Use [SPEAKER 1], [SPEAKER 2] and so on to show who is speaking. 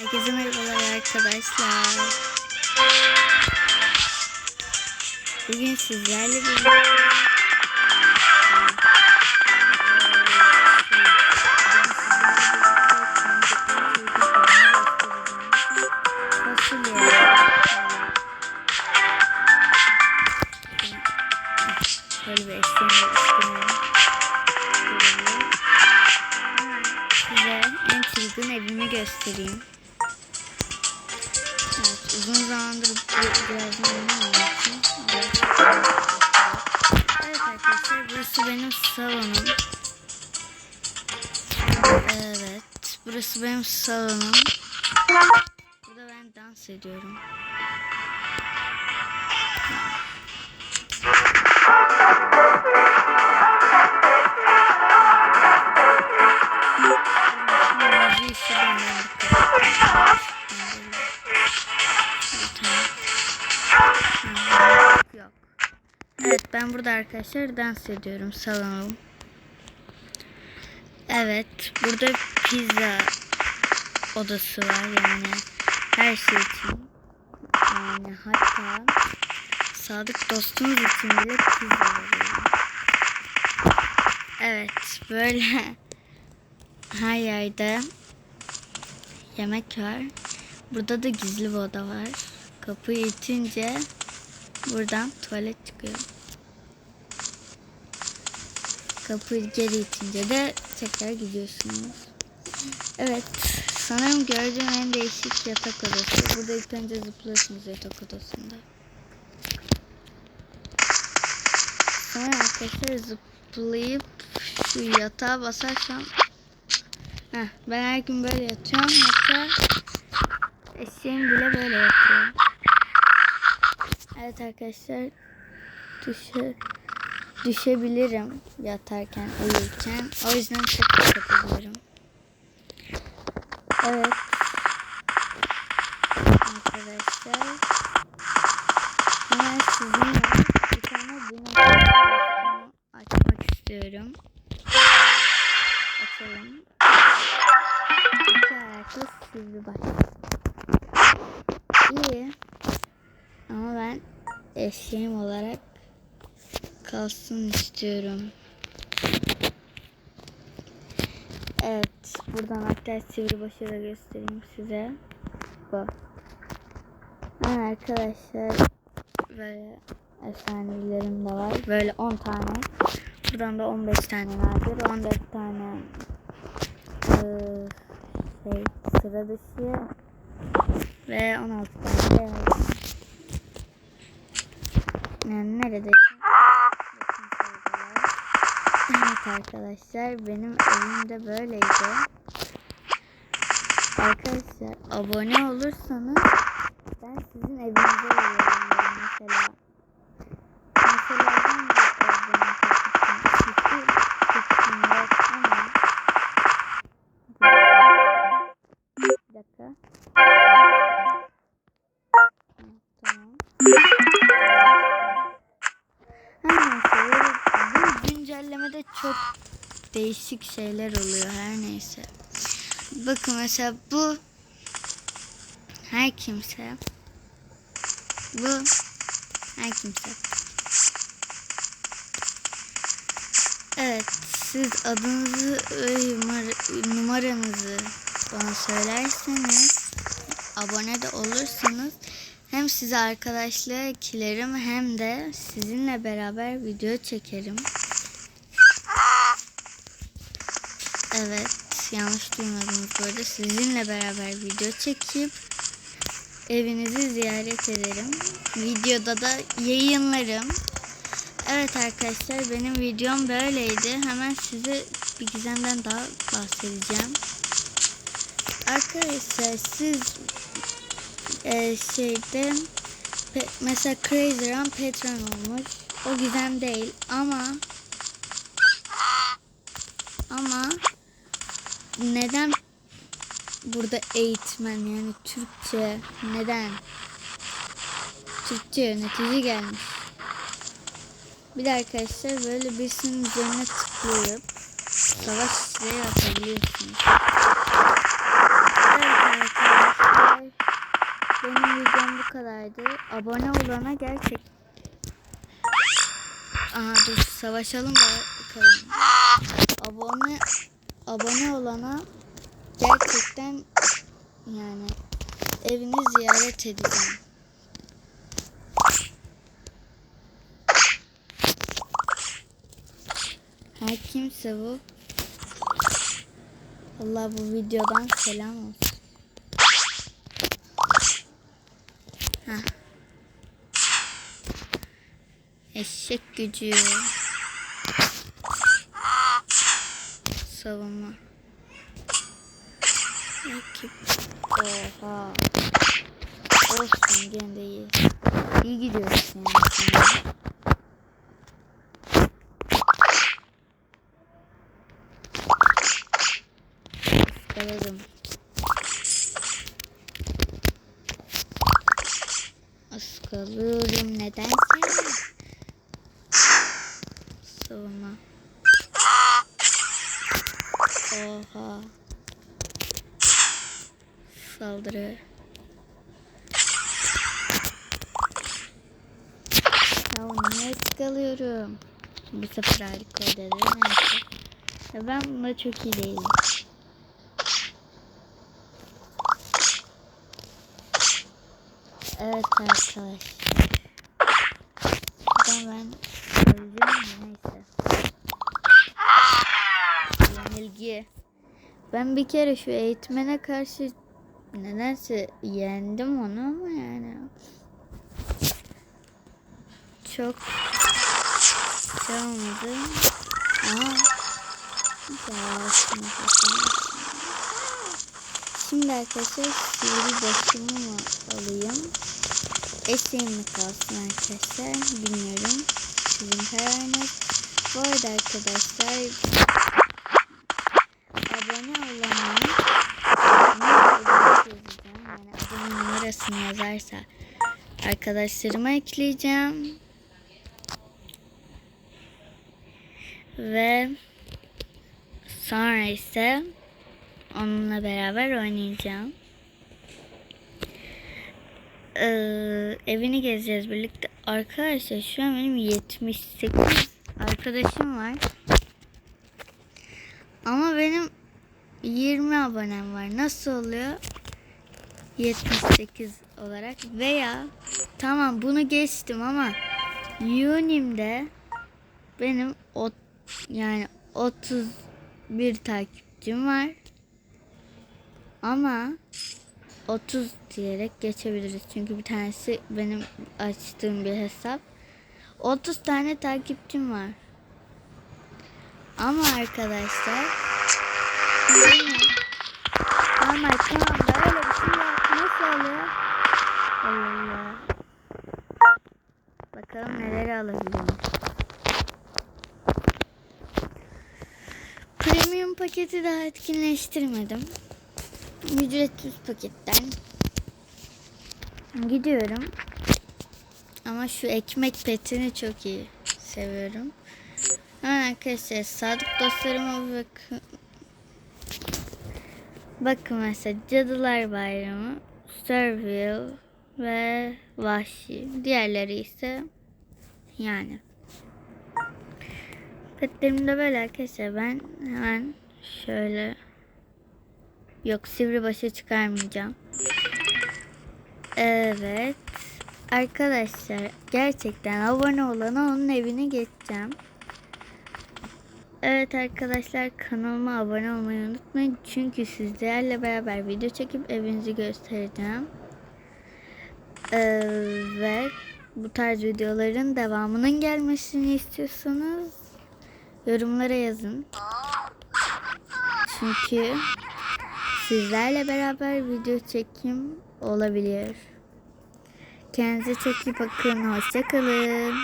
[SPEAKER 1] Herkese merhabalar arkadaşlar. Bugün sizlerle birlikte Böyle bir eşliğinde üstüne Size en çılgın evimi göstereyim. Uzun zamandır birazdan oynamamışım. Evet. evet arkadaşlar, burası benim salonum. Evet, burası benim salonum. Burada ben dans ediyorum. Burada arkadaşlar dans ediyorum salonum. Evet burada pizza odası var yani her şey için. Yani hatta sadık dostumuz için bile pizza veriyorum. Evet böyle her yerde yemek var. Burada da gizli bir oda var. Kapıyı itince buradan tuvalet çıkıyor. Kapıyı geri itince de tekrar gidiyorsunuz. Evet. Sanırım gördüğüm en değişik yatak odası. Burada ilk önce zıplıyorsunuz yatak odasında. Sonra arkadaşlar zıplayıp şu yatağa basarsam Heh, ben her gün böyle yatıyorum. Hatta eşeğim bile böyle yatıyor. Evet arkadaşlar düşe, düşebilirim yatarken uyurken. O yüzden çok dikkat ediyorum. Evet. Arkadaşlar. Hemen sizinle bir tane dinozor açmak istiyorum. Açalım. İki ayaklı sivri baş. İyi. Ama ben eşeğim olarak kalsın istiyorum. Evet. Buradan hatta sivri başı da göstereyim size. Bu. Ha, arkadaşlar böyle efsanevilerim de var. Böyle 10 tane. Buradan da 15 tane vardır. 14 tane eee, şey sıra dışı ve 16 tane de. Yani neredeyse bakın sayıdalar. Evet arkadaşlar benim evim de böyleydi. Arkadaşlar abone olursanız ben sizin evinize veriyorum yani mesela. Mesela ben de fikrim yok ama Tamam. Bu güncellemede çok değişik şeyler oluyor her neyse. Bakın mesela bu her kimse bu her kimse. Evet siz adınızı ve numara- numaranızı bana söylerseniz abone de olursanız hem size arkadaşlığa eklerim hem de sizinle beraber video çekerim. Evet yanlış duymadınız bu arada. Sizinle beraber video çekip evinizi ziyaret ederim. Videoda da yayınlarım. Evet arkadaşlar benim videom böyleydi. Hemen size bir gizemden daha bahsedeceğim. Arkadaşlar siz e, şeyde pe- mesela Crazy Run Patron olmuş. O gizem değil ama ama neden burada eğitmen yani Türkçe neden Türkçe yönetici gelmiş. Bir de arkadaşlar böyle birisinin üzerine tıklayıp savaş işleri atabiliyorsunuz. Evet arkadaşlar. kadardı. Abone olana gerçek. Aha dur savaşalım bakalım. Abone abone olana gerçekten yani evini ziyaret edeceğim. Her kimse bu. Allah bu videodan selam olsun. Heh. Eşek gücü. Savunma. Ekip. Oha. Olsun gene de iyi. İyi gidiyoruz yani. Iskaladım. Iskalıyorum nedense. Savunma. Oha. Saldırı. Ya niye ıskalıyorum? Bu sefer harika dedi. Ben bunda çok iyi değilim. Evet arkadaşlar. Buradan ben Ben bir kere şu eğitmene karşı nedense yendim onu ama yani. Çok şey olmadı. Aha. Şimdi arkadaşlar sivri başımı mı alayım? Eşeğim mi kalsın arkadaşlar? Bilmiyorum. Sizin kararınız. Bu arada arkadaşlar abone olana yazacağım. Yani abone yazarsa arkadaşlarıma ekleyeceğim. Ve sonra ise onunla beraber oynayacağım. Ee, evini gezeceğiz birlikte. Arkadaşlar şu an benim 78 arkadaşım var. Ama benim 20 abonem var. Nasıl oluyor? 78 olarak veya tamam bunu geçtim ama Unim'de benim o yani 31 takipçim var. Ama 30 diyerek geçebiliriz. Çünkü bir tanesi benim açtığım bir hesap. 30 tane takipçim var. Ama arkadaşlar benim normal kanalda öyle bir şey yok. Nasıl oluyor? Allah Allah. Bakalım neleri alabilirim. Premium paketi daha etkinleştirmedim. Ücretsiz paketten gidiyorum. Ama şu ekmek petini çok iyi seviyorum. Hemen arkadaşlar sadık dostlarıma bakın. Bakın mesela Cadılar Bayramı, Surville ve Vahşi. Diğerleri ise yani. Petlerim de böyle arkadaşlar. Ben hemen şöyle Yok sivri başa çıkarmayacağım. Evet. Arkadaşlar gerçekten abone olana onun evine geçeceğim. Evet arkadaşlar kanalıma abone olmayı unutmayın. Çünkü sizlerle beraber video çekip evinizi göstereceğim. Ee, ve bu tarz videoların devamının gelmesini istiyorsanız yorumlara yazın. Çünkü sizlerle beraber video çekim olabilir. Kendinize çok iyi bakın. Hoşçakalın.